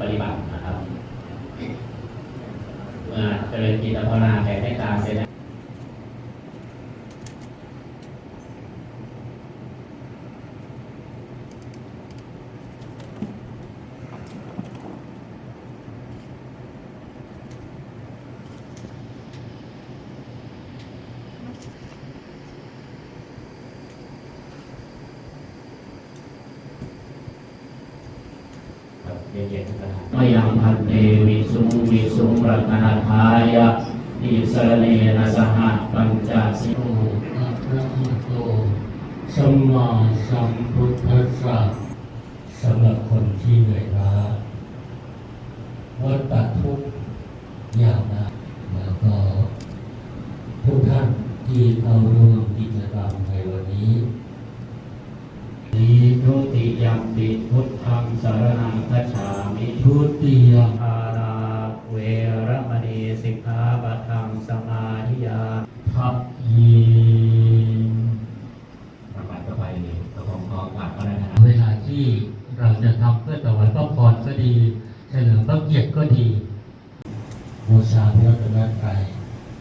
ปฏิบัตินะครับ เมื่อเจริญจิตภาวนาแผ่เมตตาเสร็จแล้ว ครับเย็นๆกัน มยังพันเตวิสุงวิสุงรัตนาทายะอิสรเนนะสหปัญจสิโอะระหะโตสัมมาสัมพุทธัสสะสำหรับคนที่เหนื่อยล้าวัฏฏทุกข์ยาวนานแล้วก็ทุกท่านที่เข้าร่วมกิจกรรมในวันนี้ นิทุติยมปิพุทธังสารนังคัจฉามิทุติยมอาราเวรมณีสิกขาปะทังสมาธิยาทัพยีประกาศก็ไปประคองคอกลับก็ได้นะเวลาที่เราจะทำเพื่อถวายพระพรก็ดี เฉลิมพระเกียรติก็ดี บูชาพระรัตนตรัย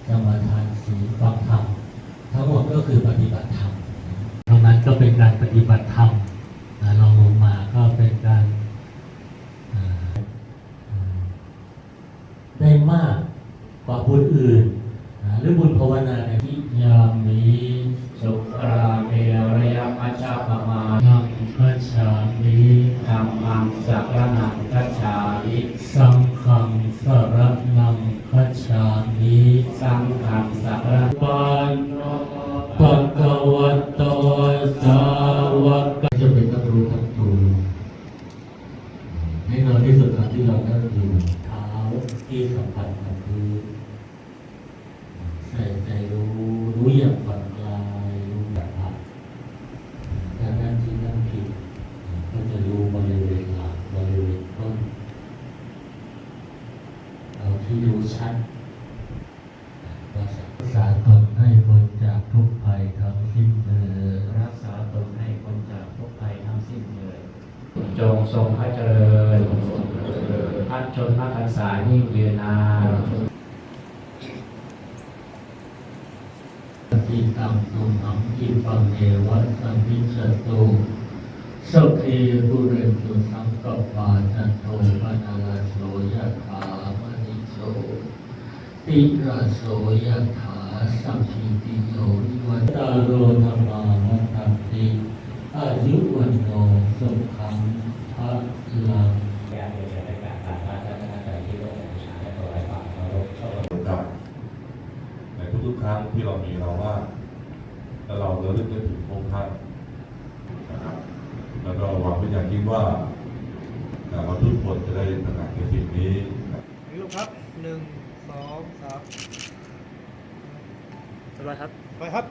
กรรมฐานศีลฟังธรรมทั้งหมดก็คือปฏิบัติธรรม ก็เป็นการปฏิบัติธรรมอ่าลองลงมาก็เป็นการอ่าอ่าได้มากกว่าบุญอื่นอ่าหรือบุญภาวนาในที่ยามนี้สุราเมรยมัจจปมานังคัจฉามิธรรมังสักรนังคัจฉามิสังฆังสรนังคัจฉามิสังฆังสักรปันโน รู้ทั้งตูให้นอนที่สุดที่เรานั่งอยู่เท้าที่สัมผัสกับพื้นใส่ใจรู้รู้อย่างผ่อนคลายรู้แบบพักการนั่งที่นั่งผิดก็จะรู้บริเวณหลังบริเวณต้นเอาที่รู้ชัดก็รักษาตนให้พ้นจากทุกภัยทั้งสิ้นเถิด รักษาตนให้พ้นจากทุกภัยทั้งสิ้นเลย จงทรงพระเจริญพันชนนักพรรษายิ่งยืนนานติตังตุมหังกิปังเอวัตสัมพิสตุสัพเพบุเรนตุสังกปาจันโทปนาลโสยถามณิโสติระโสยถาสัมพิติโยวิวัตตาโรธรรมาวัฏันติอายุวันโนสุขังพระลัง อยากจะได้การการพระเจ้าคณะใจที่ร่วมบูชาและถวายความเคารพ กับในทุกๆ ครั้งที่เรามีเราว่า แล้วเราระลึกนึกถึงพระองค์ท่านนะครับแล้วก็หวังเป็นอย่างยิ่งว่าแต่เราทุกคนจะได้ตระหนักในสิ่งนี้นี่ลูกครับหนึ่งสองสามสวัสดีครับไปครับ